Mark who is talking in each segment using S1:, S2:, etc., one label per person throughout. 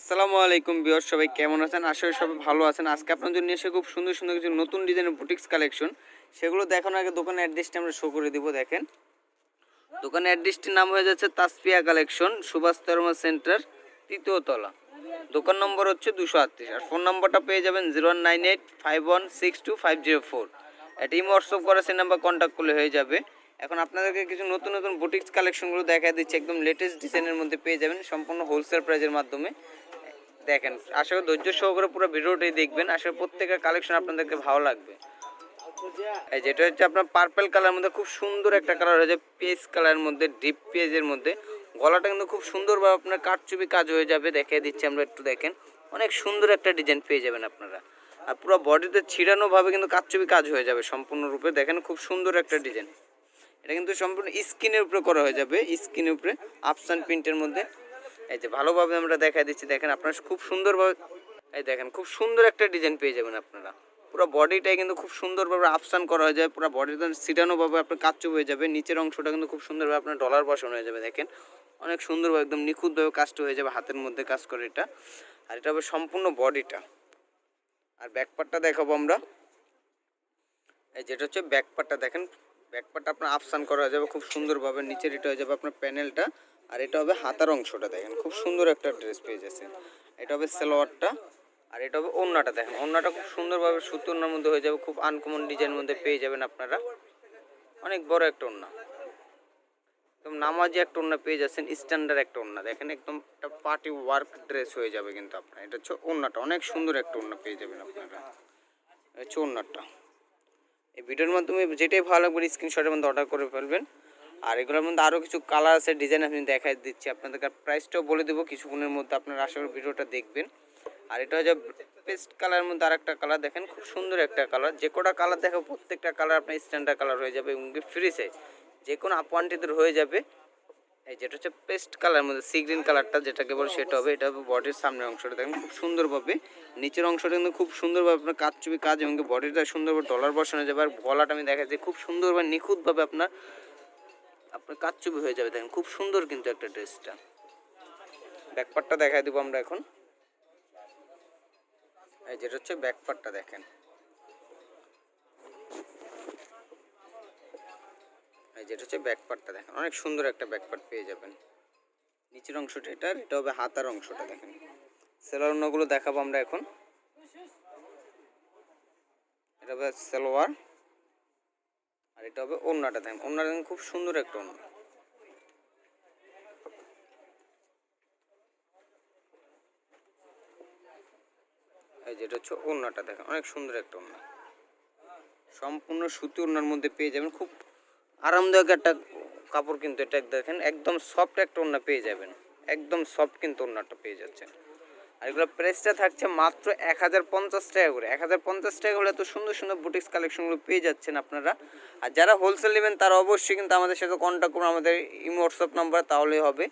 S1: আসসালামু আলাইকুম বিয়র সবাই কেমন আছেন? আশা সবাই ভালো আছেন। আজকে আপনাদের জন্য এসে খুব সুন্দর সুন্দর কিছু নতুন ডিজাইনের বুটিক্স কালেকশন। সেগুলো দেখানোর আগে দোকানের অ্যাড্রেসটা আমরা শো করে দিব, দেখেন। দোকানের অ্যাড্রেসটির নাম হয়ে যাচ্ছে তাসপিয়া কালেকশন, সুভাষ তরমা সেন্টার, তৃতীয় তলা। দোকান নম্বর হচ্ছে দুশো আটত্রিশ। আর ফোন নম্বরটা পেয়ে যাবেন zero nine eight five one six two five zero four. এটা ইমো হোয়াটসঅ্যাপ করা সে নাম্বার কন্ট্যাক্ট করলে হয়ে যাবে। এখন আপনাদেরকে কিছু নতুন নতুন বুটিক্স কালেকশনগুলো দেখা দিচ্ছে। একদম লেটেস্ট ডিজাইনের মধ্যে পেয়ে যাবেন সম্পূর্ণ হোলসেল প্রাইজের মাধ্যমে। দেখেন, আশা করি ধৈর্য সহকারে পুরো ভিডিওটাই দেখবেন। করি প্রত্যেকের কালেকশন আপনাদেরকে ভালো লাগবে। এই যেটা হচ্ছে আপনার পার্পেল কালার মধ্যে খুব সুন্দর একটা কালার হয়ে যায় পেজ কালারের মধ্যে ডিপ পেজের মধ্যে। গলাটা কিন্তু খুব সুন্দরভাবে আপনার কাঠচুপি কাজ হয়ে যাবে, দেখিয়ে দিচ্ছি আমরা একটু দেখেন। অনেক সুন্দর একটা ডিজাইন পেয়ে যাবেন আপনারা। আর পুরো বডিতে ছিড়ানোভাবে কিন্তু কাঠচুপি কাজ হয়ে যাবে সম্পূর্ণরূপে। দেখেন, খুব সুন্দর একটা ডিজাইন এটা কিন্তু সম্পূর্ণ স্ক্রিনের উপরে করা হয়ে যাবে স্ক্রিনের উপরে আপসান প্রিন্টের মধ্যে। এই যে ভালোভাবে আমরা দেখা দিচ্ছি, দেখেন আপনারা খুব সুন্দরভাবে, এই দেখেন, খুব সুন্দর একটা ডিজাইন পেয়ে যাবেন আপনারা। পুরো বডিটাই কিন্তু খুব সুন্দরভাবে আপসান করা হয়ে যাবে, পুরো বডিটা সিটানোভাবে আপনার কাচ্চু হয়ে যাবে, নিচের অংশটা কিন্তু খুব সুন্দরভাবে আপনার ডলার বসানো হয়ে যাবে, দেখেন। অনেক সুন্দরভাবে একদম নিখুঁতভাবে কাজটা হয়ে যাবে, হাতের মধ্যে কাজ করে এটা। আর এটা হবে সম্পূর্ণ বডিটা আর ব্যাকপার্টটা দেখাবো আমরা। এই যেটা হচ্ছে ব্যাকপার্টটা দেখেন। ব্যাকপার্টটা আপনার আপসান করা হয়ে যাবে, খুব সুন্দরভাবে নিচের এটা হয়ে যাবে আপনার প্যানেলটা। আর এটা হবে হাতার অংশটা দেখেন, খুব সুন্দর একটা ড্রেস পেয়ে যাচ্ছে এটা হবে সালোয়ারটা, আর এটা হবে ওড়নাটা দেখেন। ওড়নাটা খুব সুন্দরভাবে সুতো মধ্যে হয়ে যাবে, খুব আনকমন ডিজাইনের মধ্যে পেয়ে যাবেন আপনারা। অনেক বড় একটা ওড়না। একদম নামাজি একটা ওড়না পেয়ে যাচ্ছেন স্ট্যান্ডার্ড একটা ওড়না। দেখেন একদম একটা পার্টি ওয়ার্ক ড্রেস হয়ে যাবে কিন্তু আপনার। এটা হচ্ছে ওড়নাটা, অনেক সুন্দর একটা ওড়না পেয়ে যাবেন আপনারা। হচ্ছে ওড়নাটা। এই ভিডিওর মাধ্যমে যেটাই ভালো লাগবে স্ক্রিনশটের মধ্যে অর্ডার করে ফেলবেন। আর এগুলোর মধ্যে আরও কিছু কালার আছে ডিজাইন আমি দেখাই দিচ্ছি আপনাদেরকে। প্রাইসটাও বলে দেবো কিছুক্ষণের মধ্যে আপনারা আশা করি ভিডিওটা দেখবেন। আর এটা হচ্ছে বেস্ট কালারের মধ্যে আর একটা কালার দেখেন, খুব সুন্দর একটা কালার যে কটা কালার দেখো, প্রত্যেকটা কালার আপনার স্ট্যান্ডার্ড কালার হয়ে যাবে এবং ফ্রি সাইজ যে কোনো আপ হয়ে যাবে। এই যেটা হচ্ছে পেস্ট কালার মধ্যে সি গ্রিন কালারটা যেটাকে বলে সেটা হবে, এটা হবে বডির সামনের অংশটা। দেখেন, খুব সুন্দরভাবে নিচের অংশটা কিন্তু খুব সুন্দরভাবে আপনার কাজ চুপি কাজ এবং বডিটা সুন্দরভাবে ডলার বসানো যাবে আর গলাটা আমি দেখা যায় খুব সুন্দরভাবে, নিখুঁতভাবে আপনার আপনার কাজ চুপি হয়ে যাবে। দেখেন, খুব সুন্দর কিন্তু একটা ড্রেসটা ব্যাকপার্টটা দেখাই দিব আমরা এখন। যেটা হচ্ছে ব্যাকপার্টটা দেখেন। এই যেটা হচ্ছে ব্যাকপার্টটা দেখেন। অনেক সুন্দর একটা ব্যাকপার্ট পেয়ে যাবেন। নিচের অংশটা এটার এটা হবে হাতার অংশটা দেখেন। সেলার অন্যগুলো দেখাবো আমরা এখন। এটা হবে সালোয়ার, আর এটা হবে ওড়নাটা দেখেন। ওড়নাটা দেখেন খুব সুন্দর একটা এই যেটা হচ্ছে ওড়নাটা দেখেন, অনেক সুন্দর একটা ওড়না। সম্পূর্ণ সুতি ওড়নার মধ্যে পেয়ে যাবেন খুব আরামদায়ক একটা কাপড় কিন্তু এটা দেখেন, একদম সফট একটা ওড়না পেয়ে যাবেন। একদম সফট কিন্তু ওড়নাটা পেয়ে যাচ্ছেন। আর এগুলো প্রাইসটা থাকছে মাত্র এক হাজার পঞ্চাশ টাকা করে। এক হাজার পঞ্চাশ টাকা করে এত সুন্দর সুন্দর বুটিক্স কালেকশনগুলো পেয়ে যাচ্ছেন আপনারা। আর যারা হোলসেল নেবেন, তারা অবশ্যই কিন্তু আমাদের সাথে কন্ট্যাক্ট করুন। আমাদের ইমো হোয়াটসঅ্যাপ নাম্বার তাহলেই হবে।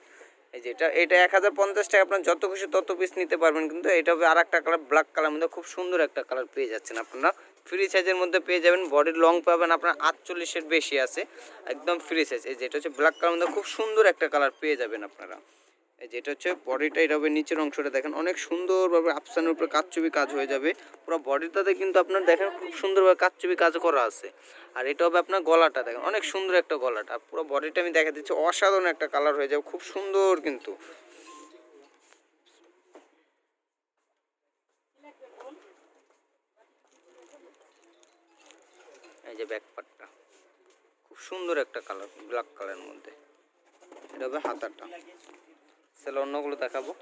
S1: এই যে এটা এটা এক হাজার পঞ্চাশ টাকা আপনার যত খুশি তত পিস নিতে পারবেন কিন্তু এটা হবে আর একটা কালার ব্ল্যাক কালার মধ্যে খুব সুন্দর একটা কালার পেয়ে যাচ্ছেন আপনারা। ফ্রি সাইজের মধ্যে পেয়ে যাবেন বডির লং পাবেন আপনার আটচল্লিশের বেশি আছে, একদম ফ্রি সাইজ এই যেটা হচ্ছে ব্ল্যাক কালার মধ্যে খুব সুন্দর একটা কালার পেয়ে যাবেন আপনারা। এই যেটা হচ্ছে বডিটা এটা হবে নিচের অংশটা দেখেন, অনেক সুন্দরভাবে আপসানের উপরে কাচ্চুবি কাজ হয়ে যাবে। পুরো বডিটাতে কিন্তু আপনার দেখেন, খুব সুন্দরভাবে কাচ্চুবি কাজ করা আছে। আর এটা হবে আপনার গলাটা দেখেন, অনেক সুন্দর একটা গলাটা। পুরো বডিটা আমি দেখা দিচ্ছি, অসাধারণ একটা কালার হয়ে যাবে, খুব সুন্দর কিন্তু। এই যে ব্যাক পার্টটা খুব সুন্দর একটা কালার ব্ল্যাক কালারের মধ্যে। এটা হবে হাতাটা। সেলে অন্যগুলো দেখাবো।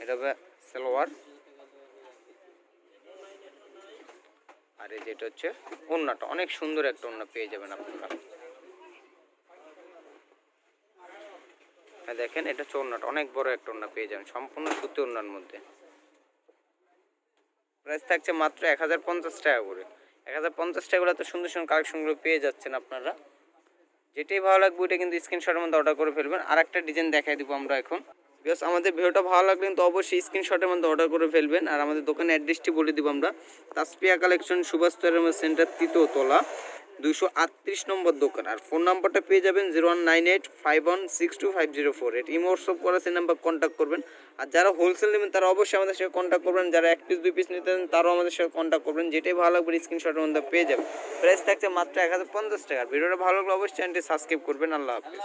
S1: এটা হবে সালোয়ার। আর এই যেটা হচ্ছে ওড়নাটা অনেক সুন্দর একটা ওড়না পেয়ে যাবেন আপনারা। হ্যাঁ, দেখেন এটা হচ্ছে ওড়নাটা অনেক বড় একটা ওড়না পেয়ে যাবেন। সম্পূর্ণ সুতি ওড়নার মধ্যে। প্রাইস থাকছে মাত্র এক হাজার পঞ্চাশ টাকা করে। এক হাজার পঞ্চাশ টাকা করে তো সুন্দর সুন্দর কালেকশনগুলো পেয়ে যাচ্ছেন আপনারা। যেটাই ভালো লাগবে ওইটা কিন্তু স্ক্রিনশটের মধ্যে অর্ডার করে ফেলবেন। আর একটা ডিজাইন দেখাই দিব আমরা এখন। বিকজ আমাদের ভিডিওটা ভালো লাগলে কিন্তু অবশ্যই স্ক্রিনশটের মধ্যে অর্ডার করে ফেলবেন। আর আমাদের দোকানের অ্যাড্রেসটি বলে দিব আমরা। তাসপিয়া কালেকশন সুভাষ সেন্টার তৃতীয় তলা দুইশো আটত্রিশ নম্বর দোকান। আর ফোন নাম্বারটা পেয়ে যাবেন zero one nine eight five one six two five zero four. Eight Imo WhatsApp করা সেই নাম্বার কন্ট্যাক্ট করবেন। আর যারা হোলসেল নেবেন, তারা অবশ্যই আমাদের সাথে কন্ট্যাক্ট করবেন। যারা এক পিস দুই পিস নিতে তারাও আমাদের সাথে কন্ট্যাক্ট করবেন। যেটাই ভালো লাগবে স্ক্রিনশটের মধ্যে পেয়ে যাবেন। প্রাইস থাকছে মাত্র এক হাজার পঞ্চাশ টাকা। ভিডিওটা ভালো লাগলে অবশ্যই চ্যানেলটি সাবস্ক্রাইব করবেন। আল্লাহ হাফিজ।